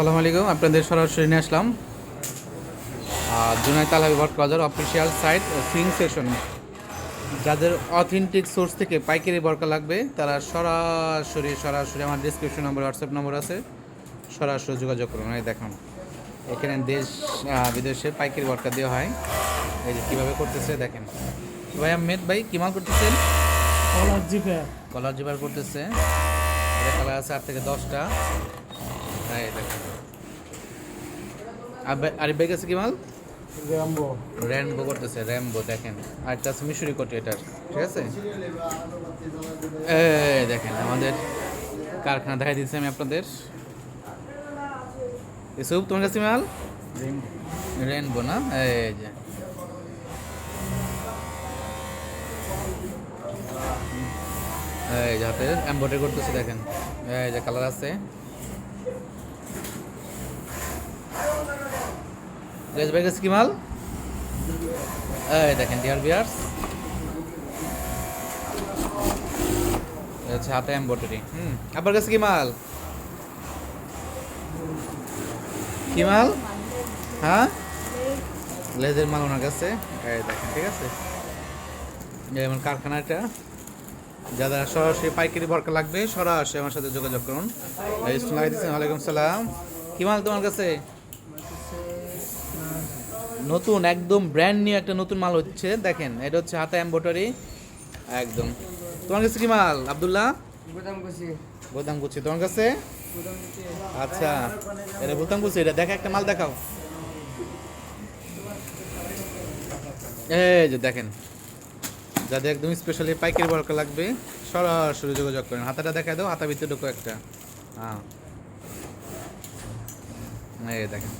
আসসালামু আলাইকুম আপনাদের সরাসরি নিয়ে আসলাম আর জুনাই তালাবি ভট বাজার অফিসিয়াল সাইট সিং সেশন যাদের অথেন্টিক সোর্স থেকে পাইকারি বরকা লাগবে তারা সরাসরি সরাসরি আমার ডিসক্রিপশন নম্বর হোয়াটসঅ্যাপ নম্বর আছে সরাসরি যোগাযোগ করুন এই দেখুন। এখানে দেশ বিদেশে পাইকারি বরকা দেওয়া হয়। এই যে কীভাবে করতেছে দেখেন। ভাই আহমেদ ভাই কী মাল করতেছেন? কলার জিপে কলার জিবার করতেছে। এটা কালার আছে আট থেকে দশটা। এই দেখেন আর বে- আরিফ ভাই কাছে কি মাল? র্যাম্বো র্যাম্বো করতেছে র্যাম্বো দেখেন। আর একটা আছে মিশরি কোটি এটার ঠিক আছে? এই দেখেন আমাদের কারখানা দেখাই দিচ্ছি আমি আপনাদের। ইসুফ তোমার কাছে মাল? রেনবো না? এই যে। এই যে হাতে এম্বয়ডারি করতেছে দেখেন। এই যে কালার আছে। ভাই কাছে কি মাল? এই দেখেন ডিয়ার বিয়ার্স হচ্ছে হাতে এম্বয়ডারি হুম আপনার কাছে কি মাল? কি মাল? হ্যাঁ? লেজের মাল ওনার কাছে। এই দেখেন, ঠিক আছে? যেমন কারখানাটা যারা সরাসরি পাইকারি ভরকা লাগবে, সরাসরি আমার সাথে যোগাযোগ করুন। ইসলাম ওয়ালাইকুম সালাম। কি মাল তোমার কাছে? নতুন একদম ব্র্যান্ড নিউ একটা নতুন মাল হচ্ছে। দেখেন এটা হচ্ছে হাতা এম্বোটারি একদম। তোমার কাছে কি মাল? আব্দুল্লাহ? বোতাম কুচি তোমার কাছে? আচ্ছা। এটা বোতাম গুছি এটা দেখা একটা মাল দেখাও। এই যে দেখেন যাদের একদম স্পেশালি পাইকারি বরকা লাগবে সরাসরি যোগাযোগ করেন। হাতাটা দেখা দাও হাতা ভিতরে ঢুকো একটা। হ্যাঁ। এই দেখেন।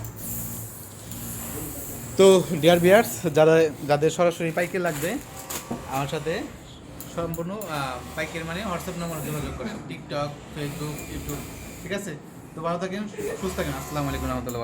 তো ডিয়ার বিয়ার্স যারা, যাদের সরাসরি পাইকারি লাগবে, আমার সাথে সম্পূর্ণ পাইকারি মানে হোয়াটসঅ্যাপ নাম্বার যোগাযোগ করেন টিকটক ফেসবুক ইউটিউব, ঠিক আছে? তো ভালো থাকেন, সুস্থ থাকেন। আসসালামু আলাইকুম রহমতুল্লাহ